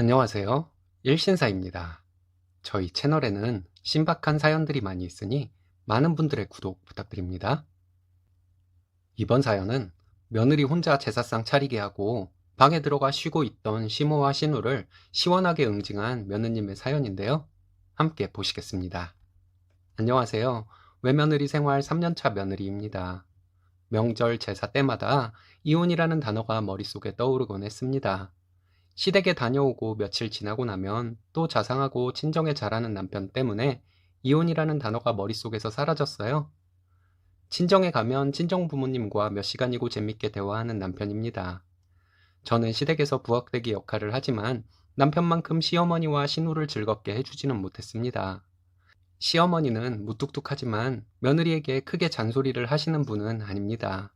안녕하세요. 일신사입니다. 저희 채널에는 신박한 사연들이 많이 있으니 많은 분들의 구독 부탁드립니다. 이번 사연은 며느리 혼자 제사상 차리게 하고 방에 들어가 쉬고 있던 시모와 신우를 시원하게 응징한 며느님의 사연인데요. 함께 보시겠습니다. 안녕하세요. 외며느리 생활 3년차 며느리입니다. 명절 제사 때마다 이혼이라는 단어가 머릿속에 떠오르곤 했습니다. 시댁에 다녀오고 며칠 지나고 나면 또 자상하고 친정에 잘하는 남편 때문에 이혼이라는 단어가 머릿속에서 사라졌어요. 친정에 가면 친정 부모님과 몇 시간이고 재밌게 대화하는 남편입니다. 저는 시댁에서 부엌대기 역할을 하지만 남편만큼 시어머니와 신우를 즐겁게 해주지는 못했습니다. 시어머니는 무뚝뚝하지만 며느리에게 크게 잔소리를 하시는 분은 아닙니다.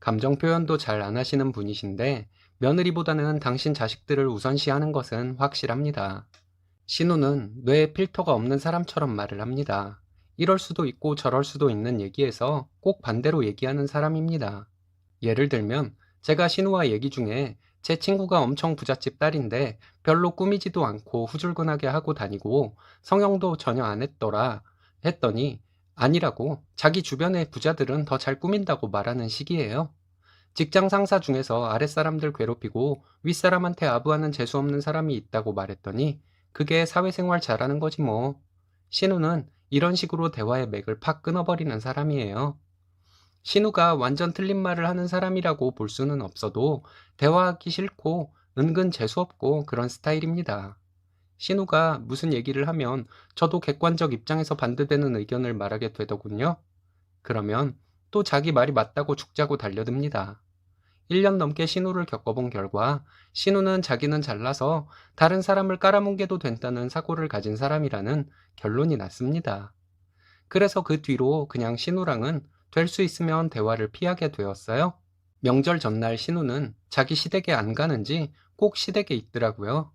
감정 표현도 잘 안 하시는 분이신데 며느리보다는 당신 자식들을 우선시하는 것은 확실합니다. 신우는 뇌에 필터가 없는 사람처럼 말을 합니다. 이럴 수도 있고 저럴 수도 있는 얘기에서 꼭 반대로 얘기하는 사람입니다. 예를 들면 제가 신우와 얘기 중에 제 친구가 엄청 부잣집 딸인데 별로 꾸미지도 않고 후줄근하게 하고 다니고 성형도 전혀 안 했더라 했더니 아니라고 자기 주변의 부자들은 더 잘 꾸민다고 말하는 시기예요. 직장 상사 중에서 아랫사람들 괴롭히고 윗사람한테 아부하는 재수없는 사람이 있다고 말했더니 그게 사회생활 잘하는 거지 뭐. 신우는 이런 식으로 대화의 맥을 팍 끊어버리는 사람이에요. 신우가 완전 틀린 말을 하는 사람이라고 볼 수는 없어도 대화하기 싫고 은근 재수없고 그런 스타일입니다. 신우가 무슨 얘기를 하면 저도 객관적 입장에서 반대되는 의견을 말하게 되더군요. 그러면 또 자기 말이 맞다고 죽자고 달려듭니다. 1년 넘게 신우를 겪어본 결과 신우는 자기는 잘나서 다른 사람을 깔아뭉개도 된다는 사고를 가진 사람이라는 결론이 났습니다. 그래서 그 뒤로 그냥 신우랑은 될 수 있으면 대화를 피하게 되었어요. 명절 전날 신우는 자기 시댁에 안 가는지 꼭 시댁에 있더라고요.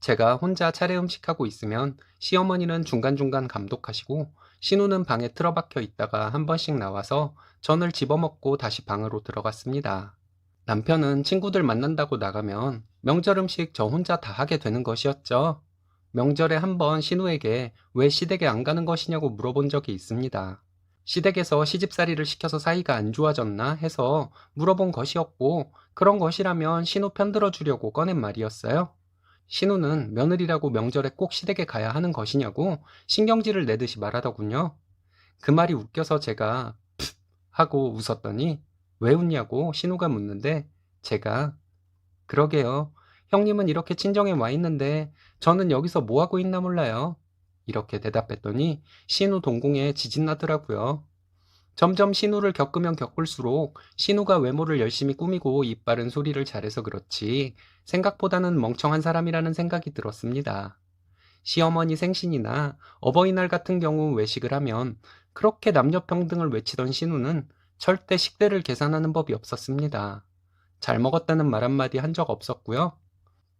제가 혼자 차례 음식하고 있으면 시어머니는 중간중간 감독하시고 신우는 방에 틀어박혀 있다가 한 번씩 나와서 전을 집어먹고 다시 방으로 들어갔습니다. 남편은 친구들 만난다고 나가면 명절 음식 저 혼자 다 하게 되는 것이었죠. 명절에 한 번 신우에게 왜 시댁에 안 가는 것이냐고 물어본 적이 있습니다. 시댁에서 시집살이를 시켜서 사이가 안 좋아졌나 해서 물어본 것이었고 그런 것이라면 신우 편들어 주려고 꺼낸 말이었어요. 신우는 며느리라고 명절에 꼭 시댁에 가야 하는 것이냐고 신경질을 내듯이 말하더군요. 그 말이 웃겨서 제가 푹 하고 웃었더니 왜 웃냐고 신우가 묻는데 제가 그러게요. 형님은 이렇게 친정에 와 있는데 저는 여기서 뭐 하고 있나 몰라요. 이렇게 대답했더니 신우 동공에 지진 나더라고요. 점점 신우를 겪으면 겪을수록 신우가 외모를 열심히 꾸미고 이빠른 소리를 잘해서 그렇지 생각보다는 멍청한 사람이라는 생각이 들었습니다. 시어머니 생신이나 어버이날 같은 경우 외식을 하면 그렇게 남녀평등을 외치던 신우는 절대 식대를 계산하는 법이 없었습니다. 잘 먹었다는 말 한마디 한 적 없었고요.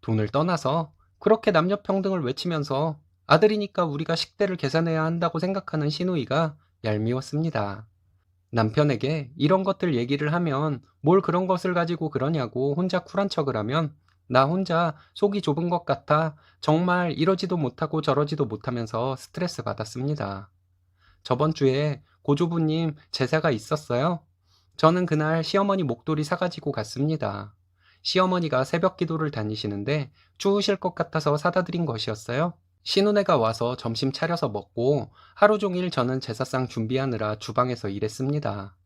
돈을 떠나서 그렇게 남녀평등을 외치면서 아들이니까 우리가 식대를 계산해야 한다고 생각하는 신우이가 얄미웠습니다. 남편에게 이런 것들 얘기를 하면 뭘 그런 것을 가지고 그러냐고 혼자 쿨한 척을 하면 나 혼자 속이 좁은 것 같아 정말 이러지도 못하고 저러지도 못하면서 스트레스 받았습니다. 저번 주에 고조부님 제사가 있었어요? 저는 그날 시어머니 목도리 사가지고 갔습니다. 시어머니가 새벽 기도를 다니시는데 추우실 것 같아서 사다 드린 것이었어요. 신우네가 와서 점심 차려서 먹고 하루 종일 저는 제사상 준비하느라 주방에서 일했습니다.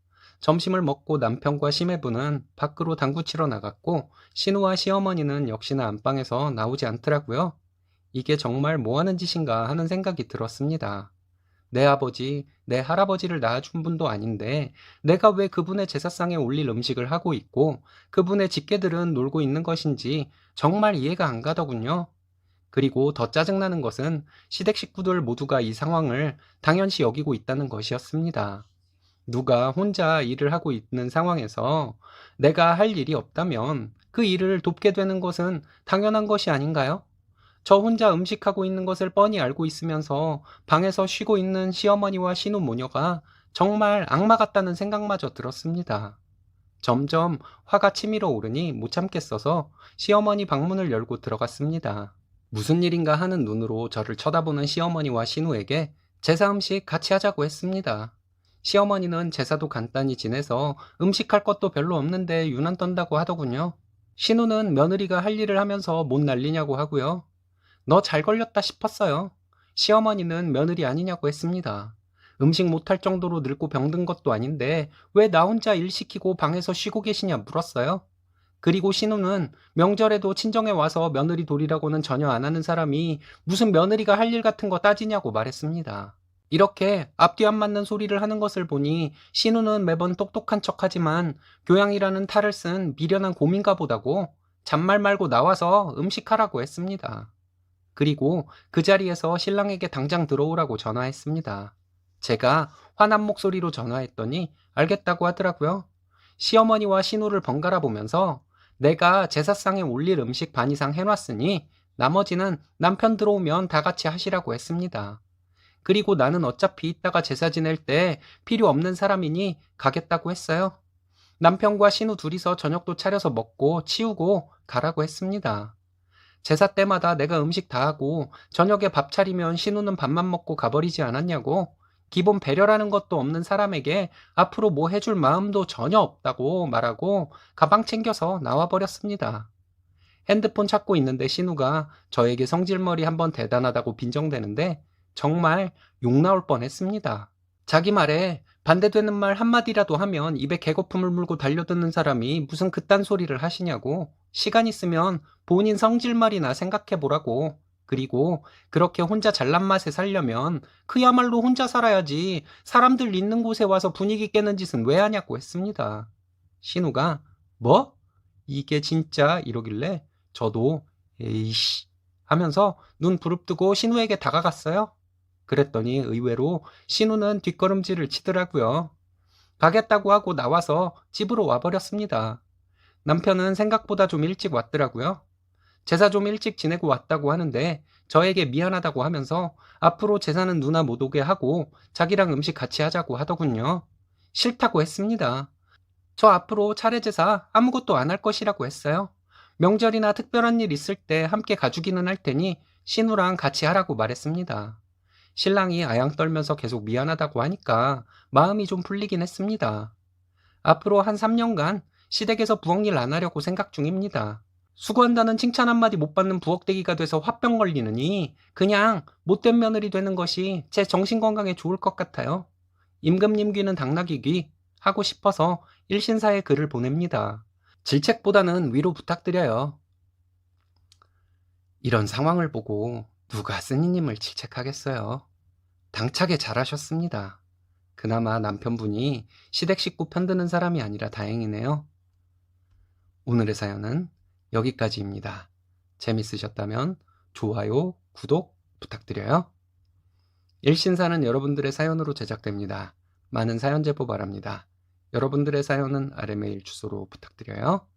점심을 먹고 남편과 시매부는 밖으로 당구 치러 나갔고 신우와 시어머니는 역시나 안방에서 나오지 않더라고요. 이게 정말 뭐 하는 짓인가 하는 생각이 들었습니다. 내 아버지, 내 할아버지를 낳아준 분도 아닌데 내가 왜 그분의 제사상에 올릴 음식을 하고 있고 그분의 직계들은 놀고 있는 것인지 정말 이해가 안 가더군요. 그리고 더 짜증나는 것은 시댁 식구들 모두가 이 상황을 당연시 여기고 있다는 것이었습니다. 누가 혼자 일을 하고 있는 상황에서 내가 할 일이 없다면 그 일을 돕게 되는 것은 당연한 것이 아닌가요? 저 혼자 음식하고 있는 것을 뻔히 알고 있으면서 방에서 쉬고 있는 시어머니와 신우 모녀가 정말 악마 같다는 생각마저 들었습니다. 점점 화가 치밀어 오르니 못 참겠어서 시어머니 방문을 열고 들어갔습니다. 무슨 일인가 하는 눈으로 저를 쳐다보는 시어머니와 신우에게 제사 음식 같이 하자고 했습니다. 시어머니는 제사도 간단히 지내서 음식할 것도 별로 없는데 유난 떤다고 하더군요. 신우는 며느리가 할 일을 하면서 못 날리냐고 하고요. 너 잘 걸렸다 싶었어요. 시어머니는 며느리 아니냐고 했습니다. 음식 못할 정도로 늙고 병든 것도 아닌데 왜 나 혼자 일 시키고 방에서 쉬고 계시냐 물었어요. 그리고 신우는 명절에도 친정에 와서 며느리 돌이라고는 전혀 안 하는 사람이 무슨 며느리가 할 일 같은 거 따지냐고 말했습니다. 이렇게 앞뒤 안 맞는 소리를 하는 것을 보니 신우는 매번 똑똑한 척 하지만 교양이라는 탈을 쓴 미련한 고민가 보다고 잔말 말고 나와서 음식하라고 했습니다. 그리고 그 자리에서 신랑에게 당장 들어오라고 전화했습니다. 제가 화난 목소리로 전화했더니 알겠다고 하더라고요. 시어머니와 신우를 번갈아 보면서 내가 제사상에 올릴 음식 반 이상 해놨으니 나머지는 남편 들어오면 다 같이 하시라고 했습니다. 그리고 나는 어차피 이따가 제사 지낼 때 필요 없는 사람이니 가겠다고 했어요. 남편과 신우 둘이서 저녁도 차려서 먹고 치우고 가라고 했습니다. 제사 때마다 내가 음식 다 하고 저녁에 밥 차리면 신우는 밥만 먹고 가버리지 않았냐고 기본 배려라는 것도 없는 사람에게 앞으로 뭐 해줄 마음도 전혀 없다고 말하고 가방 챙겨서 나와버렸습니다. 핸드폰 찾고 있는데 신우가 저에게 성질머리 한번 대단하다고 빈정대는데 정말 욕 나올 뻔 했습니다. 자기 말에 반대되는 말 한마디라도 하면 입에 개거품을 물고 달려드는 사람이 무슨 그딴 소리를 하시냐고 시간 있으면 본인 성질말이나 생각해보라고 그리고 그렇게 혼자 잘난 맛에 살려면 그야말로 혼자 살아야지 사람들 있는 곳에 와서 분위기 깨는 짓은 왜 하냐고 했습니다. 신우가 뭐? 이게 진짜 이러길래 저도 에이씨 하면서 눈 부릅뜨고 신우에게 다가갔어요. 그랬더니 의외로 신우는 뒷걸음질을 치더라고요. 가겠다고 하고 나와서 집으로 와버렸습니다. 남편은 생각보다 좀 일찍 왔더라고요. 제사 좀 일찍 지내고 왔다고 하는데 저에게 미안하다고 하면서 앞으로 제사는 누나 못 오게 하고 자기랑 음식 같이 하자고 하더군요. 싫다고 했습니다. 저 앞으로 차례 제사 아무것도 안 할 것이라고 했어요. 명절이나 특별한 일 있을 때 함께 가주기는 할 테니 신우랑 같이 하라고 말했습니다. 신랑이 아양 떨면서 계속 미안하다고 하니까 마음이 좀 풀리긴 했습니다. 앞으로 한 3년간 시댁에서 부엌일 안 하려고 생각 중입니다. 수고한다는 칭찬 한마디 못 받는 부엌대기가 돼서 화병 걸리느니 그냥 못된 며느리 되는 것이 제 정신건강에 좋을 것 같아요. 임금님 귀는 당나귀 귀 하고 싶어서 일신사에 글을 보냅니다. 질책보다는 위로 부탁드려요. 이런 상황을 보고 누가 스님을 질책하겠어요. 당차게 잘하셨습니다. 그나마 남편분이 시댁 식구 편드는 사람이 아니라 다행이네요. 오늘의 사연은 여기까지입니다. 재밌으셨다면 좋아요, 구독 부탁드려요. 일신사는 여러분들의 사연으로 제작됩니다. 많은 사연 제보 바랍니다. 여러분들의 사연은 아래 메일 주소로 부탁드려요.